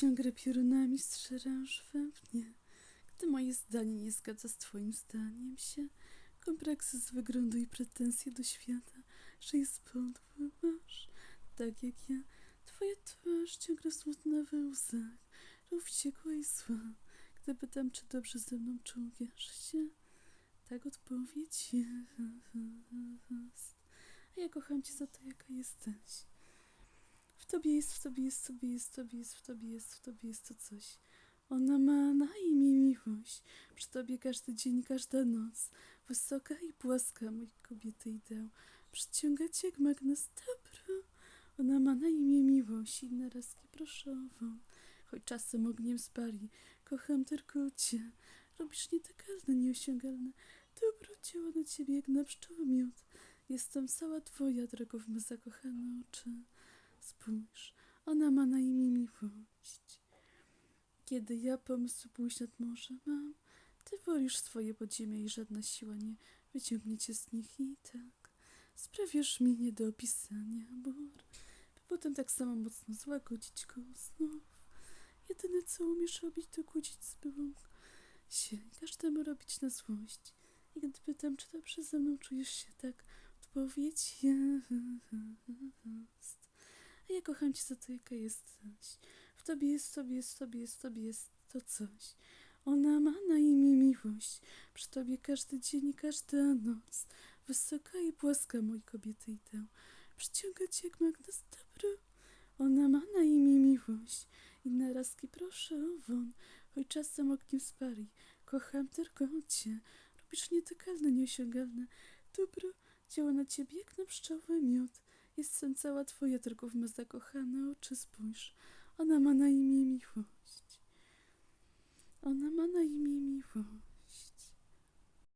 Ciągle piorunami strzelęż we mnie. Gdy moje zdanie nie zgadza z twoim zdaniem się, kompleksy z wyglądu i pretensje do świata, że jest podły masz, tak jak ja. Twoja twarz ciągle smutna we łzach, rów wściekła i zła. Gdy pytam, czy dobrze ze mną czujesz się, tak odpowiedź jest. A ja kocham cię za to, jaka jesteś. Tobie jest, w tobie jest, w tobie jest, w tobie jest, w tobie jest, w tobie jest to coś. Ona ma na imię miłość. Przy tobie każdy dzień, każda noc. Wysoka i płaska, mój kobiety ideał. Przyciąga cię jak magnes dobro. Ona ma na imię miłość i narazki proszową. Choć czasem ogniem spali, kocham tylko cię. Robisz nietykalne, nieosiągalne. Dobro działa na ciebie jak na pszczoły miód. Jestem cała twoja, drogo w me zakochane oczy. Spójrz, ona ma na imię miłość. Kiedy ja pomysł pójść nad morze mam, ty wolisz swoje podziemia i żadna siła nie wyciągnie cię z nich i tak sprawiasz mi nie do opisania bór, by potem tak samo mocno złagodzić go znów. Jedyne co umiesz robić to kłócić z byłą się każdemu robić na złość. I gdy pytam, czy dobrze ze mną czujesz się tak, odpowiedź jest. Ja kocham cię za to, jaka jesteś. W tobie jest, w tobie jest, w tobie jest, w tobie jest to coś. Ona ma na imię miłość. Przy tobie każdy dzień i każda noc. Wysoka i płaska, mój kobiety idę. Przyciąga cię jak magnes dobro. Ona ma na imię miłość. I narazki proszę o won. Choć czasem ogniem spali. Kocham tylko cię. Robisz nietykalne, nieosiągalne. Dobro działa na ciebie jak na pszczoły miód. Jestem cała twoja, tylko w me zakochane oczy spójrz. Ona ma na imię miłość. Ona